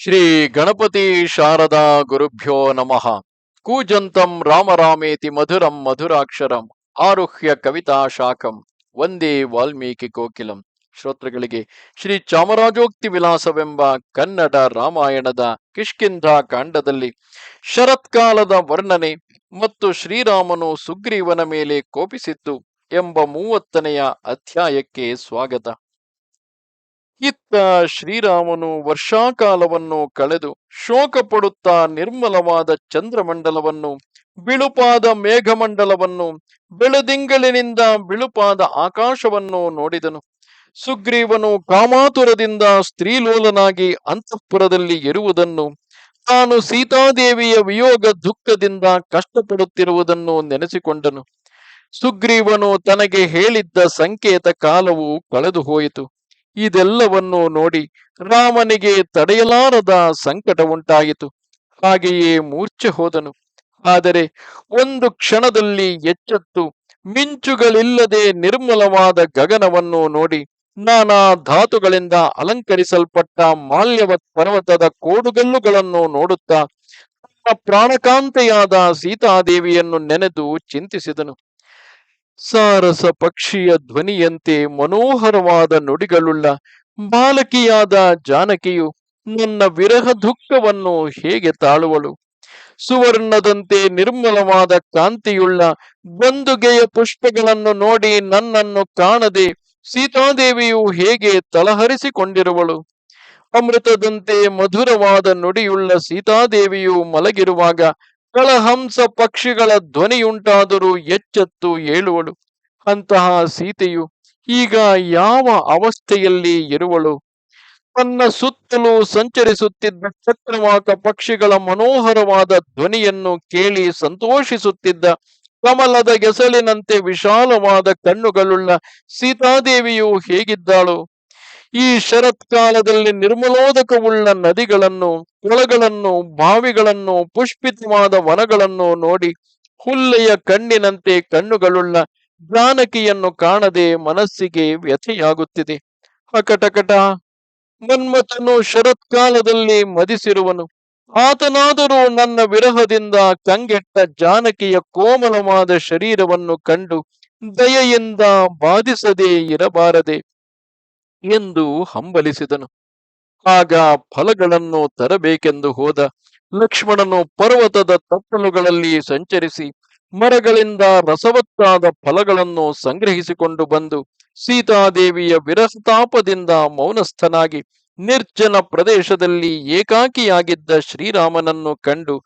ಶ್ರೀ ಗಣಪತಿ ಶಾರದಾ ಗುರುಭ್ಯೋ ನಮಃ. ಕೂಜಂತಂ ರಾಮರಾಮೇತಿ ಮಧುರಂ ಮಧುರಾಕ್ಷರಂ ಆರುಹ್ಯ ಕವಿತಾ ಶಾಖಂ ವಂದೇ ವಾಲ್ಮೀಕಿ ಕೋಕಿಲಂ. ಶ್ರೋತೃಗಳಿಗೆ ಶ್ರೀ ಚಾಮರಾಜೋಕ್ತಿ ವಿಲಾಸವೆಂಬ ಕನ್ನಡ ರಾಮಾಯಣದ ಕಿಷ್ಕಿಂಧ ಕಾಂಡದಲ್ಲಿ ಶರತ್ಕಾಲದ ವರ್ಣನೆ ಮತ್ತು ಶ್ರೀರಾಮನು ಸುಗ್ರೀವನ ಮೇಲೆ ಕೋಪಿಸಿತ್ತು ಎಂಬ ಮೂವತ್ತನೆಯ ಅಧ್ಯಾಯಕ್ಕೆ ಸ್ವಾಗತ. ಇತ್ತ ಶ್ರೀರಾಮನು ವರ್ಷಾಕಾಲವನ್ನು ಕಳೆದು ಶೋಕ ಪಡುತ್ತಾ ನಿರ್ಮಲವಾದ ಚಂದ್ರಮಂಡಲವನ್ನು, ಬಿಳುಪಾದ ಮೇಘಮಂಡಲವನ್ನು ಬೆಳದಿಂಗಳಿನಿಂದ ಬಿಳುಪಾದ ಆಕಾಶವನ್ನು ನೋಡಿದನು. ಸುಗ್ರೀವನು ಕಾಮಾತುರದಿಂದ ಸ್ತ್ರೀಲೋಲನಾಗಿ ಅಂತಃಪುರದಲ್ಲಿ ಇರುವುದನ್ನು, ತಾನು ಸೀತಾದೇವಿಯ ವಿಯೋಗ ದುಃಖದಿಂದ ಕಷ್ಟಪಡುತ್ತಿರುವುದನ್ನು ನೆನೆಸಿಕೊಂಡನು. ಸುಗ್ರೀವನು ತನಗೆ ಹೇಳಿದ್ದ ಸಂಕೇತ ಕಾಲವು ಕಳೆದು ಹೋಯಿತು ಇದೆಲ್ಲವನ್ನು ನೋಡಿ ರಾಮನಿಗೆ ತಡೆಯಲಾರದ ಸಂಕಟ ಉಂಟಾಯಿತು. ಹಾಗೆಯೇ ಮೂರ್ಛೆ ಹೋದನು. ಆದರೆ ಒಂದು ಕ್ಷಣದಲ್ಲಿ ಎಚ್ಚೆತ್ತು, ಮಿಂಚುಗಳಿಲ್ಲದೆ ನಿರ್ಮಲವಾದ ಗಗನವನ್ನು ನೋಡಿ ನಾನಾ ಧಾತುಗಳಿಂದ ಅಲಂಕರಿಸಲ್ಪಟ್ಟ ಮಾಲ್ಯವತ್ ಪರ್ವತದ ಕೋಡುಗಲ್ಲುಗಳನ್ನು ನೋಡುತ್ತಾ ತನ್ನ ಪ್ರಾಣಕಾಂತೆಯಾದ ಸೀತಾದೇವಿಯನ್ನು ನೆನೆದು ಚಿಂತಿಸಿದನು. ಸಾರಸ ಪಕ್ಷಿಯ ಧ್ವನಿಯಂತೆ ಮನೋಹರವಾದ ನುಡಿಗಳುಳ್ಳ ಬಾಲಕಿಯಾದ ಜಾನಕಿಯು ನನ್ನ ವಿರಹ ದುಃಖವನ್ನು ಹೇಗೆ ತಾಳುವಳು? ಸುವರ್ಣದಂತೆ ನಿರ್ಮಲವಾದ ಕಾಂತಿಯುಳ್ಳ ಬಂದುಗೆಯ ಪುಷ್ಪಗಳನ್ನು ನೋಡಿ ನನ್ನನ್ನು ಕಾಣದೆ ಸೀತಾದೇವಿಯು ಹೇಗೆ ತಲಹರಿಸಿಕೊಂಡಿರುವಳು? ಅಮೃತದಂತೆ ಮಧುರವಾದ ನುಡಿಯುಳ್ಳ ಸೀತಾದೇವಿಯು ಮಲಗಿರುವಾಗ ಕಳಹಂಸ ಪಕ್ಷಿಗಳ ಧ್ವನಿಯುಂಟಾದರೂ ಎಚ್ಚೆತ್ತು ಏಳುವಳು. ಅಂತಹ ಸೀತೆಯು ಈಗ ಯಾವ ಅವಸ್ಥೆಯಲ್ಲಿ ಇರುವಳು? ತನ್ನ ಸುತ್ತಲೂ ಸಂಚರಿಸುತ್ತಿದ್ದ ಚಕ್ರವಾಕ ಪಕ್ಷಿಗಳ ಮನೋಹರವಾದ ಧ್ವನಿಯನ್ನು ಕೇಳಿ ಸಂತೋಷಿಸುತ್ತಿದ್ದ ಕಮಲದ ಗೆಸಲಿನಂತೆ ವಿಶಾಲವಾದ ಕಣ್ಣುಗಳುಳ್ಳ ಸೀತಾದೇವಿಯು ಹೇಗಿದ್ದಾಳು? ಈ ಶರತ್ಕಾಲದಲ್ಲಿ ನಿರ್ಮಲೋದಕವುಳ್ಳ ನದಿಗಳನ್ನು, ಕೊಳಗಳನ್ನು, ಬಾವಿಗಳನ್ನು, ಪುಷ್ಪಿತವಾದ ವನಗಳನ್ನು ನೋಡಿ ಹುಲ್ಲೆಯ ಕಣ್ಣಿನಂತೆ ಕಣ್ಣುಗಳುಳ್ಳ ಜಾನಕಿಯನ್ನು ಕಾಣದೆ ಮನಸ್ಸಿಗೆ ವ್ಯಥೆಯಾಗುತ್ತಿದೆ. ಅಕಟಕಟ ಮನ್ಮಥನು ಶರತ್ಕಾಲದಲ್ಲಿ ಮದಿಸಿರುವನು. ಆತನಾದರೂ ನನ್ನ ವಿರಹದಿಂದ ಕಂಗೆಟ್ಟ ಜಾನಕಿಯ ಕೋಮಲವಾದ ಶರೀರವನ್ನು ಕಂಡು ದಯೆಯಿಂದ ಬಾಧಿಸದೇ ಇರಬಾರದೆ. ಎಂದು ಹಂಬಲಿಸಿದನು. ಆಗ ಫಲಗಳನ್ನು ತರಬೇಕೆಂದು ಹೋದ ಲಕ್ಷ್ಮಣನು ಪರ್ವತದ ತಪ್ಪಲುಗಳಲ್ಲಿ ಸಂಚರಿಸಿ ಮರಗಳಿಂದ ರಸವತ್ತಾದ ಫಲಗಳನ್ನು ಸಂಗ್ರಹಿಸಿಕೊಂಡು ಬಂದು ಸೀತಾದೇವಿಯ ವಿರಸ್ತಾಪದಿಂದ ಮೌನಸ್ಥನಾಗಿ ನಿರ್ಜನ ಪ್ರದೇಶದಲ್ಲಿ ಏಕಾಕಿಯಾಗಿದ್ದ ಶ್ರೀರಾಮನನ್ನು ಕಂಡು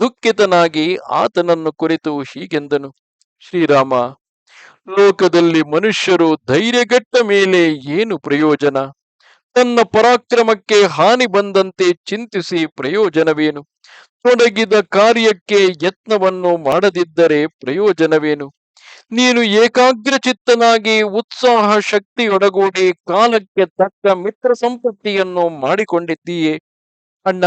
ದುಃಖಿತನಾಗಿ ಆತನನ್ನು ಕುರಿತು ಹೀಗೆಂದನು, ಶ್ರೀರಾಮ ಲೋಕದಲ್ಲಿ ಮನುಷ್ಯರು ಧೈರ್ಯಗೆಟ್ಟ ಮೇಲೆ ಏನು ಪ್ರಯೋಜನ? ತನ್ನ ಪರಾಕ್ರಮಕ್ಕೆ ಹಾನಿ ಬಂದಂತೆ ಚಿಂತಿಸಿ ಪ್ರಯೋಜನವೇನು? ತೊಡಗಿದ ಕಾರ್ಯಕ್ಕೆ ಯತ್ನವನ್ನು ಮಾಡದಿದ್ದರೆ ಪ್ರಯೋಜನವೇನು? ನೀನು ಏಕಾಗ್ರಚಿತ್ತನಾಗಿ ಉತ್ಸಾಹ ಶಕ್ತಿಯೊಡಗೂಡಿ ಕಾಲಕ್ಕೆ ತಕ್ಕ ಮಿತ್ರ ಸಂಪತ್ತಿಯನ್ನು ಮಾಡಿಕೊಂಡಿದ್ದೀಯೆ. ಅಣ್ಣ,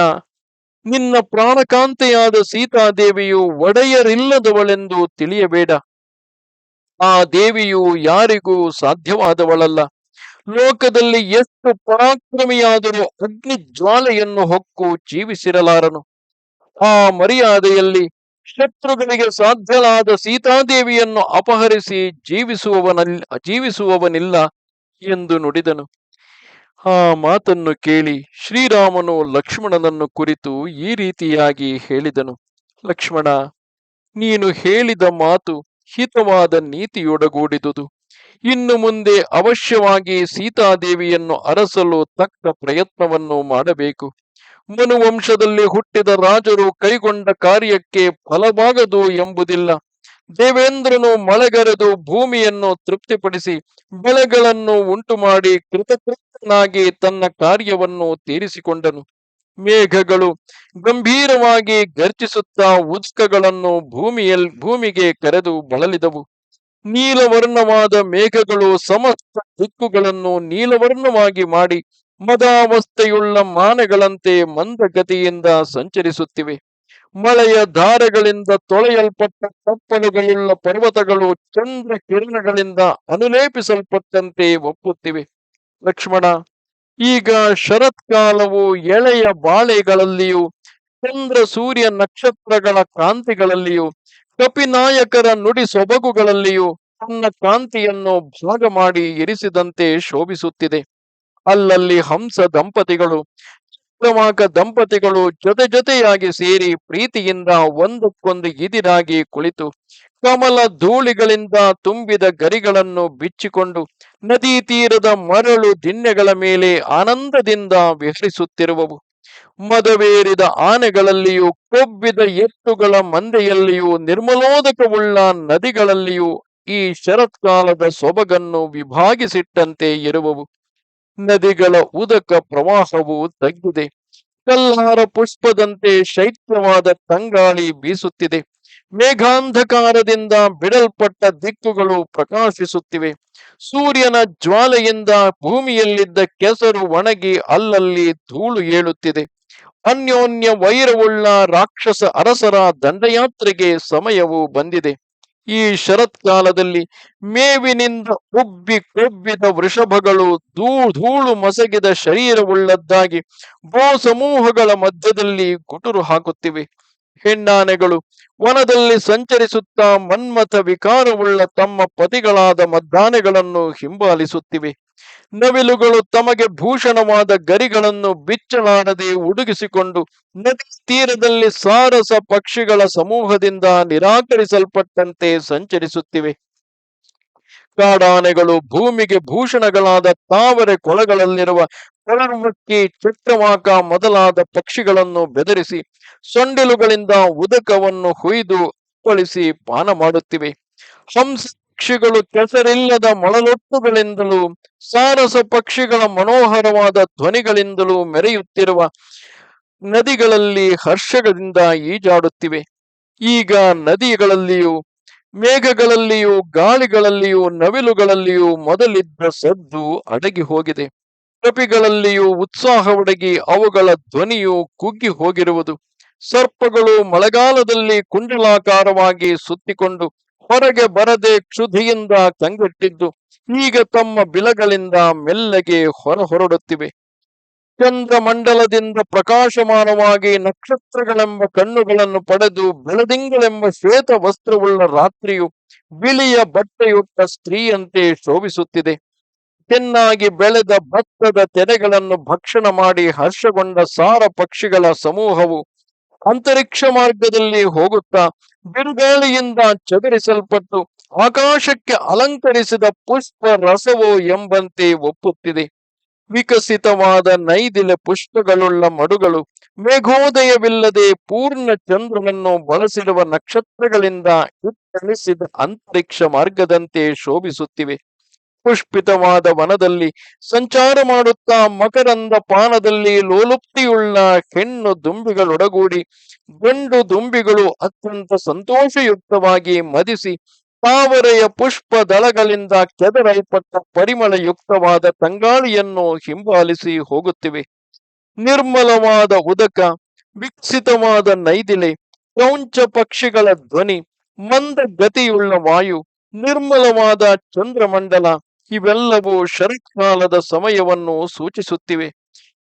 ನಿನ್ನ ಪ್ರಾಣಕಾಂತೆಯಾದ ಸೀತಾದೇವಿಯು ಒಡೆಯರಿಲ್ಲದವಳೆಂದು ತಿಳಿಯಬೇಡ. ಆ ದೇವಿಯು ಯಾರಿಗೂ ಸಾಧ್ಯವಾದವಳಲ್ಲ. ಲೋಕದಲ್ಲಿ ಎಷ್ಟು ಪರಾಕ್ರಮಿಯಾದರೂ ಅಗ್ನಿ ಜ್ವಾಲೆಯನ್ನು ಹೊಕ್ಕು ಜೀವಿಸಿರಲಾರನು. ಆ ಮರ್ಯಾದೆಯಲ್ಲಿ ಶತ್ರುಗಳಿಗೆ ಸಾಧ್ಯಲಾದ ಸೀತಾದೇವಿಯನ್ನು ಅಪಹರಿಸಿ ಜೀವಿಸುವವನಲ್ಲ ಜೀವಿಸುವವನಿಲ್ಲ ಎಂದು ನುಡಿದನು. ಆ ಮಾತನ್ನು ಕೇಳಿ ಶ್ರೀರಾಮನು ಲಕ್ಷ್ಮಣನನ್ನು ಕುರಿತು ಈ ರೀತಿಯಾಗಿ ಹೇಳಿದನು. ಲಕ್ಷ್ಮಣ, ನೀನು ಹೇಳಿದ ಮಾತು ಹಿತವಾದ ನೀತಿಯೊಡಗೂಡಿದುದು. ಇನ್ನು ಮುಂದೆ ಅವಶ್ಯವಾಗಿ ಸೀತಾದೇವಿಯನ್ನು ಅರಸಲು ತಕ್ಕ ಪ್ರಯತ್ನವನ್ನು ಮಾಡಬೇಕು. ಮನುವಂಶದಲ್ಲಿ ಹುಟ್ಟಿದ ರಾಜರು ಕೈಗೊಂಡ ಕಾರ್ಯಕ್ಕೆ ಫಲವಾಗದು ಎಂಬುದಿಲ್ಲ. ದೇವೇಂದ್ರನು ಮಳೆಗರೆದು ಭೂಮಿಯನ್ನು ತೃಪ್ತಿಪಡಿಸಿ ಬೆಳೆಗಳನ್ನು ಉಂಟು ಮಾಡಿ ಕೃತಕೃತನಾಗಿ ತನ್ನ ಕಾರ್ಯವನ್ನು ತೀರಿಸಿಕೊಂಡನು. ಮೇಘಗಳು ಗಂಭೀರವಾಗಿ ಗರ್ಜಿಸುತ್ತಾ ಉದ್ಕಗಳನ್ನು ಭೂಮಿಯಲ್ಲಿ ಭೂಮಿಗೆ ಕರೆದು ಬಳಲಿದವು. ನೀಲವರ್ಣವಾದ ಮೇಘಗಳು ಸಮಸ್ತ ದಿಕ್ಕುಗಳನ್ನು ನೀಲವರ್ಣವಾಗಿ ಮಾಡಿ ಮದಾವಸ್ಥೆಯುಳ್ಳ ಮಾನೆಗಳಂತೆ ಮಂದಗತಿಯಿಂದ ಸಂಚರಿಸುತ್ತಿವೆ. ಮಳೆಯ ಧಾರಗಳಿಂದ ತೊಳೆಯಲ್ಪಟ್ಟ ಕಪ್ಪಲುಗಳುಳ್ಳ ಪರ್ವತಗಳು ಚಂದ್ರ ಕಿರಣಗಳಿಂದ ಅನುಲೇಪಿಸಲ್ಪಟ್ಟಂತೆ ಒಪ್ಪುತ್ತಿವೆ. ಲಕ್ಷ್ಮಣ ಈಗ ಶರತ್ಕಾಲವು ಎಳೆಯ ಬಾಳೆಗಳಲ್ಲಿಯೂ, ಚಂದ್ರ ಸೂರ್ಯ ನಕ್ಷತ್ರಗಳ ಕಾಂತಿಗಳಲ್ಲಿಯೂ ಕಪಿನಾಯಕರ ನುಡಿ ಸೊಬಗುಗಳಲ್ಲಿಯೂ ತನ್ನ ಕಾಂತಿಯನ್ನು ಭಾಗ ಮಾಡಿ ಇರಿಸಿದಂತೆ ಶೋಭಿಸುತ್ತಿದೆ. ಅಲ್ಲಲ್ಲಿ ಹಂಸ ದಂಪತಿಗಳು, ಚಿತ್ರಮಾಕ ದಂಪತಿಗಳು ಜೊತೆ ಜೊತೆಯಾಗಿ ಸೇರಿ ಪ್ರೀತಿಯಿಂದ ಒಂದಕ್ಕೊಂದು ಇದಿರಾಗಿ ಕುಳಿತು ಕಮಲ ಧೂಳಿಗಳಿಂದ ತುಂಬಿದ ಗರಿಗಳನ್ನು ಬಿಚ್ಚಿಕೊಂಡು ನದಿ ತೀರದ ಮರಳು ದಿಣ್ಣೆಗಳ ಮೇಲೆ ಆನಂದದಿಂದ ವಿಹರಿಸುತ್ತಿರುವವು. ಮದವೇರಿದ ಆನೆಗಳಲ್ಲಿಯೂ ಕೊಬ್ಬಿದ ಎತ್ತುಗಳ ಮಂದೆಯಲ್ಲಿಯೂ ನಿರ್ಮಲೋದಕವುಳ್ಳ ನದಿಗಳಲ್ಲಿಯೂ ಈ ಶರತ್ಕಾಲದ ಸೊಬಗನ್ನು ವಿಭಾಗಿಸಿಟ್ಟಂತೆ ಇರುವವು. ನದಿಗಳ ಉದಕ ಪ್ರವಾಹವು ತಗ್ಗಿದೆ. ಕಲ್ಲಾರ ಪುಷ್ಪದಂತೆ ಶೈತ್ಯವಾದ ತಂಗಾಳಿ ಬೀಸುತ್ತಿದೆ. ಮೇಘಾಂಧಕಾರದಿಂದ ಬಿಡಲ್ಪಟ್ಟ ದಿಕ್ಕುಗಳು ಪ್ರಕಾಶಿಸುತ್ತಿವೆ. ಸೂರ್ಯನ ಜ್ವಾಲೆಯಿಂದ ಭೂಮಿಯಲ್ಲಿದ್ದ ಕೆಸರು ಒಣಗಿ ಅಲ್ಲಲ್ಲಿ ಧೂಳು ಏಳುತ್ತಿದೆ. ಅನ್ಯೋನ್ಯ ವೈರವುಳ್ಳ ರಾಕ್ಷಸ ಅರಸರ ದಂಡಯಾತ್ರೆಗೆ ಸಮಯವು ಬಂದಿದೆ. ಈ ಶರತ್ಕಾಲದಲ್ಲಿ ಮೇವಿನಿಂದ ಉಬ್ಬಿ ಕೊಬ್ಬಿದ ವೃಷಭಗಳು ಧೂ ಧೂಳು ಮಸಗಿದ ಶರೀರವುಳ್ಳದ್ದಾಗಿ ಭೂ ಸಮೂಹಗಳ ಮಧ್ಯದಲ್ಲಿ ಗುಟುರು ಹಾಕುತ್ತಿವೆ. ಹೆಣ್ಣಾನೆಗಳು ವನದಲ್ಲಿ ಸಂಚರಿಸುತ್ತಾ ಮನ್ಮಥ ವಿಕಾರವುಳ್ಳ ತಮ್ಮ ಪತಿಗಳಾದ ಮದ್ದಾನೆಗಳನ್ನು ಹಿಂಬಾಲಿಸುತ್ತಿವೆ. ನವಿಲುಗಳು ತಮಗೆ ಭೂಷಣವಾದ ಗರಿಗಳನ್ನು ಬಿಚ್ಚಲಾಡದೆ ಉಡುಗಿಸಿಕೊಂಡು ನದಿ ತೀರದಲ್ಲಿ ಸಾರಸ ಪಕ್ಷಿಗಳ ಸಮೂಹದಿಂದ ನಿರಾಕರಿಸಲ್ಪಟ್ಟಂತೆ ಸಂಚರಿಸುತ್ತಿವೆ. ಕಾಡಾನೆಗಳು ಭೂಮಿಗೆ ಭೂಷಣಗಳಾದ ತಾವರೆ ಕೊಳಗಳಲ್ಲಿರುವ ಕೊಳರ್ಮಕ್ಕಿ ಚಕ್ರವಾಕ ಮೊದಲಾದ ಪಕ್ಷಿಗಳನ್ನು ಬೆದರಿಸಿ, ಸೊಂಡಿಲುಗಳಿಂದ ಉದಕವನ್ನು ಹುಯ್ದು ಅಪ್ಪಳಿಸಿ ಪಾನ ಮಾಡುತ್ತಿವೆ. ಹಂಸ ಪಕ್ಷಿಗಳು ಕೆಸರಿಲ್ಲದ ಮೊಳಲೊಟ್ಟುಗಳಿಂದಲೂ ಸಾರಸ ಪಕ್ಷಿಗಳ ಮನೋಹರವಾದ ಧ್ವನಿಗಳಿಂದಲೂ ಮೆರೆಯುತ್ತಿರುವ ನದಿಗಳಲ್ಲಿ ಹರ್ಷಗಳಿಂದ ಈಜಾಡುತ್ತಿವೆ. ಈಗ ನದಿಗಳಲ್ಲಿಯೂ, ಮೇಘಗಳಲ್ಲಿಯೂ, ಗಾಳಿಗಳಲ್ಲಿಯೂ, ನವಿಲುಗಳಲ್ಲಿಯೂ ಮೊದಲಿದ್ದ ಸದ್ದು ಅಡಗಿ ಹೋಗಿದೆ ಕಪಿಗಳಲ್ಲಿಯೂ ಉತ್ಸಾಹವಡಗಿ ಅವುಗಳ ಧ್ವನಿಯು ಕುಗ್ಗಿ ಹೋಗಿರುವುದು. ಸರ್ಪಗಳು ಮಳೆಗಾಲದಲ್ಲಿ ಕುಂಡಲಾಕಾರವಾಗಿ ಸುತ್ತಿಕೊಂಡು ಹೊರಗೆ ಬರದೆ ಕ್ಷುಧಿಯಿಂದ ಕಂಗೆಟ್ಟಿದ್ದು ಈಗ ತಮ್ಮ ಬಿಲಗಳಿಂದ ಮೆಲ್ಲಗೆ ಹೊರ ಹೊರಡುತ್ತಿವೆ ಚಂದ್ರಮಂಡಲದಿಂದ ಪ್ರಕಾಶಮಾನವಾಗಿ ನಕ್ಷತ್ರಗಳೆಂಬ ಕಣ್ಣುಗಳನ್ನು ಪಡೆದು ಬೆಳದಿಂಗಳೆಂಬ ಶ್ವೇತ ವಸ್ತ್ರವುಳ್ಳ ರಾತ್ರಿಯು ಬಿಳಿಯ ಬಟ್ಟೆಯುಟ್ಟ ಸ್ತ್ರೀಯಂತೆ ಶೋಭಿಸುತ್ತಿದೆ. ಚೆನ್ನಾಗಿ ಬೆಳೆದ ಭತ್ತದ ತೆನೆಗಳನ್ನು ಭಕ್ಷಣ ಮಾಡಿ ಹರ್ಷಗೊಂಡ ಸಾರ ಪಕ್ಷಿಗಳ ಸಮೂಹವು ಅಂತರಿಕ್ಷ ಮಾರ್ಗದಲ್ಲಿ ಹೋಗುತ್ತಾ ಬಿರುಗಾಳಿಯಿಂದ ಚದುರಿಸಲ್ಪಟ್ಟು ಆಕಾಶಕ್ಕೆ ಅಲಂಕರಿಸಿದ ಪುಷ್ಪ ರಸವೋ ಎಂಬಂತೆ ಒಪ್ಪುತ್ತಿದೆ. ವಿಕಸಿತವಾದ ನೈದಿಲೆ ಪುಷ್ಪಗಳುಳ್ಳ ಮಡುಗಳು ಮೇಘೋದಯವಿಲ್ಲದೆ ಪೂರ್ಣ ಚಂದ್ರನನ್ನು ಬಳಸಿರುವ ನಕ್ಷತ್ರಗಳಿಂದ ಇತ್ತಳಿಸಿದ ಅಂತರಿಕ್ಷ ಮಾರ್ಗದಂತೆ ಶೋಭಿಸುತ್ತಿವೆ. ಪುಷ್ಪಿತವಾದ ವನದಲ್ಲಿ ಸಂಚಾರ ಮಾಡುತ್ತಾ ಮಕರಂದ ಪಾನದಲ್ಲಿ ಲೋಲುಪ್ತಿಯುಳ್ಳ ಹೆಣ್ಣು ದುಂಬಿಗಳೊಡಗೂಡಿ ಗಂಡು ದುಂಬಿಗಳು ಅತ್ಯಂತ ಸಂತೋಷಯುಕ್ತವಾಗಿ ಮದಿಸಿ ತಾವರೆಯ ಪುಷ್ಪ ದಳಗಳಿಂದ ಕೆದರಲ್ಪಟ್ಟ ಪರಿಮಳಯುಕ್ತವಾದ ತಂಗಾಳಿಯನ್ನು ಹಿಂಬಾಲಿಸಿ ಹೋಗುತ್ತಿವೆ. ನಿರ್ಮಲವಾದ ಉದಕ, ವಿಕಸಿತವಾದ ನೈದಿಲೆ ಕೌಂಚ ಪಕ್ಷಿಗಳ ಧ್ವನಿ ಮಂದ ಗತಿಯುಳ್ಳ ವಾಯು, ನಿರ್ಮಲವಾದ ಚಂದ್ರಮಂಡಲ ಇವೆಲ್ಲವೂ ಶರತ್ಕಾಲದ ಸಮಯವನ್ನು ಸೂಚಿಸುತ್ತಿವೆ.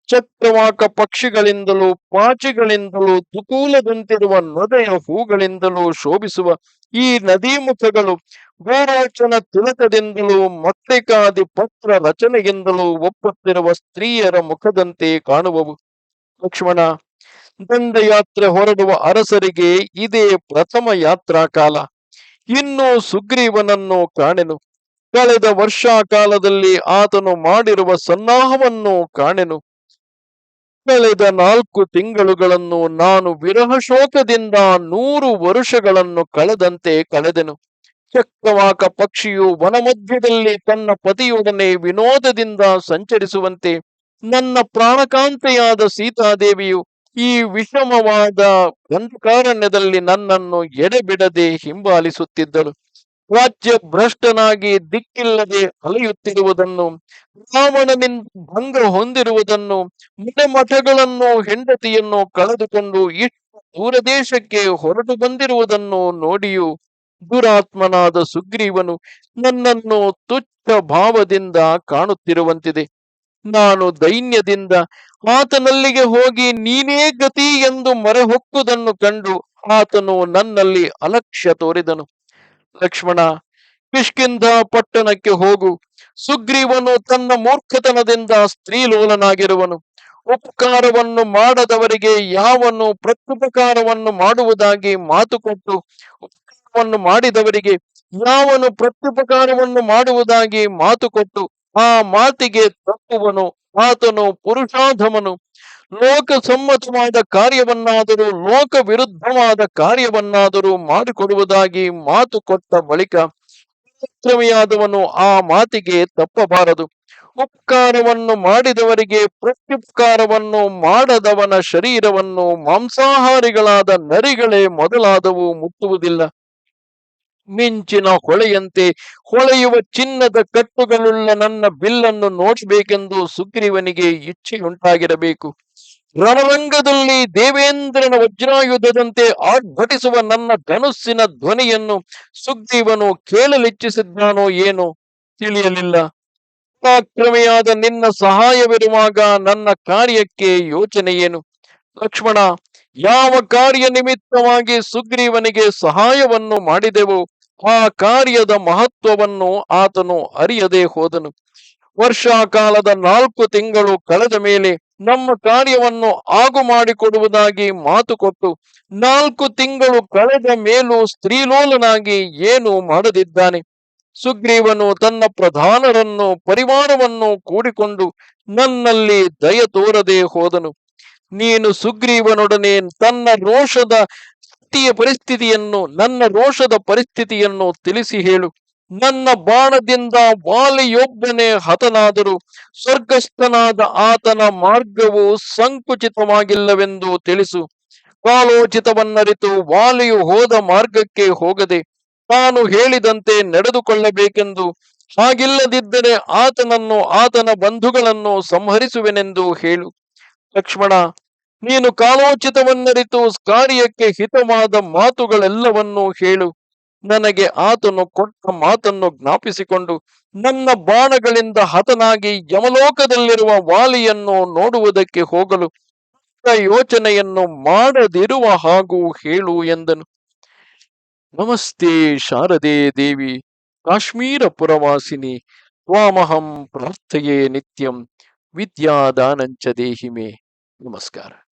ಚಕ್ರವಾಕ ಪಕ್ಷಿಗಳಿಂದಲೂ ಪಾಚಿಗಳಿಂದಲೂ ತುಕೂಲದಂತಿರುವ ನೊದೆಯ ಹೂಗಳಿಂದಲೂ ಶೋಭಿಸುವ ಈ ನದೀಮುಖಗಳು ಗೋರೋಚನ ತಿಲಕದಿಂದಲೂ ಮತ್ತಿಕಾದಿ ಪತ್ರ ರಚನೆಯಿಂದಲೂ ಒಪ್ಪುತ್ತಿರುವ ಸ್ತ್ರೀಯರ ಮುಖದಂತೆ ಕಾಣುವವು. ಲಕ್ಷ್ಮಣ, ದಂಡಯಾತ್ರೆ ಹೊರಡುವ ಅರಸರಿಗೆ ಇದೇ ಪ್ರಥಮ ಯಾತ್ರಾ ಕಾಲ ಇನ್ನು ಸುಗ್ರೀವನನ್ನು ಕಾಣೆನು. ಕಳೆದ ವರ್ಷಾಕಾಲದಲ್ಲಿ ಆತನು ಮಾಡಿರುವ ಸನ್ನಾಹವನ್ನು ಕಾಣೆನು. ಕಳೆದ ನಾಲ್ಕು ತಿಂಗಳುಗಳನ್ನು ನಾನು ವಿರಹ ಶೋಕದಿಂದ ನೂರು ವರುಷಗಳನ್ನು ಕಳೆದಂತೆ ಕಳೆದೆನು. ಚಕ್ರವಾಕ ಪಕ್ಷಿಯು ವನಮಧ್ಯದಲ್ಲಿ ತನ್ನ ಪತಿಯೊಡನೆ ವಿನೋದದಿಂದ ಸಂಚರಿಸುವಂತೆ ನನ್ನ ಪ್ರಾಣಕಾಂತೆಯಾದ ಸೀತಾದೇವಿಯು ಈ ವಿಷಮವಾದ ಅಂಧಕಾರಣ್ಯದಲ್ಲಿ ನನ್ನನ್ನು ಎಡೆಬಿಡದೆ ಹಿಂಬಾಲಿಸುತ್ತಿದ್ದಳು. ರಾಜ್ಯ ಭ್ರಷ್ಟನಾಗಿ ದಿಕ್ಕಿಲ್ಲದೆ ಅಲೆಯುತ್ತಿರುವುದನ್ನು ರಾವಣನಿಂದ ಭಂಗ ಹೊಂದಿರುವುದನ್ನು ಮಠಗಳನ್ನು ಹೆಂಡತಿಯನ್ನು ಕಳೆದುಕೊಂಡು ಇಷ್ಟು ದೂರದೇಶಕ್ಕೆ ಹೊರಟು ಬಂದಿರುವುದನ್ನು ನೋಡಿಯೂ ದುರಾತ್ಮನಾದ ಸುಗ್ರೀವನು ನನ್ನನ್ನು ತುಚ್ಛ ಭಾವದಿಂದ ಕಾಣುತ್ತಿರುವಂತಿದೆ. ನಾನು ದೈನ್ಯದಿಂದ ಆತನಲ್ಲಿಗೆ ಹೋಗಿ ನೀನೇ ಗತಿ ಎಂದು ಮರೆಹೊಕ್ಕುದನ್ನು ಕಂಡು ಆತನು ನನ್ನಲ್ಲಿ ಅಲಕ್ಷ್ಯ ತೋರಿದನು. ಲಕ್ಷ್ಮಣ ಕಿಷ್ಕಿಂಧ ಪಟ್ಟಣಕ್ಕೆ ಹೋಗು. ಸುಗ್ರೀವನು ತನ್ನ ಮೂರ್ಖತನದಿಂದ ಸ್ತ್ರೀಲೋಲನಾಗಿರುವನು. ಉಪಕಾರವನ್ನು ಮಾಡದವರಿಗೆ ಯಾವನು ಪ್ರತ್ಯುಪಕಾರವನ್ನು ಮಾಡುವುದಾಗಿ ಮಾತು ಕೊಟ್ಟು ಉಪಕಾರವನ್ನು ಮಾಡಿದವರಿಗೆ ಯಾವನು ಪ್ರತ್ಯುಪಕಾರವನ್ನು ಮಾಡುವುದಾಗಿ ಮಾತು ಕೊಟ್ಟು ಆ ಮಾತಿಗೆ ತಪ್ಪುವನು. ಆತನು ಪುರುಷಾಧಮನು. ಲೋಕ ಸಮ್ಮತವಾದ ಕಾರ್ಯವನ್ನಾದರೂ, ಲೋಕ ವಿರುದ್ಧವಾದ ಕಾರ್ಯವನ್ನಾದರೂ ಮಾಡಿಕೊಡುವುದಾಗಿ ಮಾತು ಕೊಟ್ಟ ಬಳಿಕ ಕ್ರಮಿಯಾದವನು ಆ ಮಾತಿಗೆ ತಪ್ಪಬಾರದು. ಉಪಕಾರವನ್ನು ಮಾಡಿದವರಿಗೆ ಪ್ರತ್ಯುಪಕಾರವನ್ನು ಮಾಡದವನ ಶರೀರವನ್ನು ಮಾಂಸಾಹಾರಿಗಳಾದ ನರಿಗಳೇ ಮೊದಲಾದವು ಮುಟ್ಟುವುದಿಲ್ಲ. ಮಿಂಚಿನ ಹೊಳೆಯಂತೆ ಹೊಳೆಯುವ ಚಿನ್ನದ ಕಟ್ಟುಗಳುಳ್ಳ ನನ್ನ ಬಿಲ್ಲನ್ನು ನೋಡಬೇಕೆಂದು ಸುಗ್ರೀವನಿಗೆ ಇಚ್ಛೆಯುಂಟಾಗಿರಬೇಕು. ರಣರಂಗದಲ್ಲಿ ದೇವೇಂದ್ರನ ವಜ್ರಾಯುಧದಂತೆ ಆರ್ಭಟಿಸುವ ನನ್ನ ಧನುಸ್ಸಿನ ಧ್ವನಿಯನ್ನು ಸುಗ್ರೀವನು ಕೇಳಲಿಚ್ಛಿಸಿದ್ದಾನೋ ಏನೋ ತಿಳಿಯಲಿಲ್ಲ. ಪರಾಕ್ರಮಿಯಾದ ನಿನ್ನ ಸಹಾಯವಿರುವಾಗ ನನ್ನ ಕಾರ್ಯಕ್ಕೆ ಯೋಚನೆ ಏನು? ಲಕ್ಷ್ಮಣ, ಯಾವ ಕಾರ್ಯ ನಿಮಿತ್ತವಾಗಿ ಸುಗ್ರೀವನಿಗೆ ಸಹಾಯವನ್ನು ಮಾಡಿದೆವು ಆ ಕಾರ್ಯದ ಮಹತ್ವವನ್ನು ಆತನು ಅರಿಯದೆ ಹೋದನು. ವರ್ಷಾಕಾಲದ ನಾಲ್ಕು ತಿಂಗಳು ಕಳೆದ ಮೇಲೆ ನಮ್ಮ ಕಾರ್ಯವನ್ನು ಆಗು ಮಾಡಿಕೊಡುವುದಾಗಿ ಮಾತು ಕೊಟ್ಟು ನಾಲ್ಕು ತಿಂಗಳು ಕಳೆದ ಮೇಲೂ ಸ್ತ್ರೀಲೋಲನಾಗಿ ಏನು ಮಾಡದಿದ್ದಾನೆ. ಸುಗ್ರೀವನು ತನ್ನ ಪ್ರಧಾನರನ್ನು, ಪರಿವಾರವನ್ನು ಕೂಡಿಕೊಂಡು ನನ್ನಲ್ಲಿ ದಯ ತೋರದೆ ಹೋದನು. ನೀನು ಸುಗ್ರೀವನೊಡನೆ ತನ್ನ ರೋಷದ ಸ್ಥಿತಿಯ ಪರಿಸ್ಥಿತಿಯನ್ನು, ನನ್ನ ರೋಷದ ಪರಿಸ್ಥಿತಿಯನ್ನು ತಿಳಿಸಿ ಹೇಳು. ನನ್ನ ಬಾಣದಿಂದ ವಾಲಿಯೊಬ್ಬನೇ ಹತನಾದರೂ ಸ್ವರ್ಗಸ್ಥನಾದ ಆತನ ಮಾರ್ಗವು ಸಂಕುಚಿತವಾಗಿಲ್ಲವೆಂದು ತಿಳಿಸು. ಕಾಲೋಚಿತವನ್ನರಿತು ವಾಲಿಯು ಹೋದ ಮಾರ್ಗಕ್ಕೆ ಹೋಗದೆ ತಾನು ಹೇಳಿದಂತೆ ನಡೆದುಕೊಳ್ಳಬೇಕೆಂದು ಹಾಗಿಲ್ಲದಿದ್ದರೆ ಆತನನ್ನು ಆತನ ಬಂಧುಗಳನ್ನು ಸಂಹರಿಸುವೆನೆಂದು ಹೇಳು. ಲಕ್ಷ್ಮಣ, ನೀನು ಕಾಲೋಚಿತವನ್ನರಿತು ಕಾರ್ಯಕ್ಕೆ ಹಿತವಾದ ಮಾತುಗಳೆಲ್ಲವನ್ನೂ ಹೇಳು. ನನಗೆ ಆತನು ಕೊಟ್ಟ ಮಾತನ್ನು ಜ್ಞಾಪಿಸಿಕೊಂಡು ನನ್ನ ಬಾಣಗಳಿಂದ ಹತನಾಗಿ ಯಮಲೋಕದಲ್ಲಿರುವ ವಾಲಿಯನ್ನು ನೋಡುವುದಕ್ಕೆ ಹೋಗಲು ಯೋಚನೆಯನ್ನು ಮಾಡದಿರುವ ಹಾಗೂ ಹೇಳು ಎಂದನು. ನಮಸ್ತೆ ಶಾರದೆ ದೇವಿ, ಕಾಶ್ಮೀರ ಪುರವಾಸಿನಿ, ತ್ವಾಮಹಂ ಪ್ರಾರ್ಥೆಯೇ ನಿತ್ಯಂ, ವಿದ್ಯಾದಾನಂಚ ದೇಹಿಮೆ. ನಮಸ್ಕಾರ.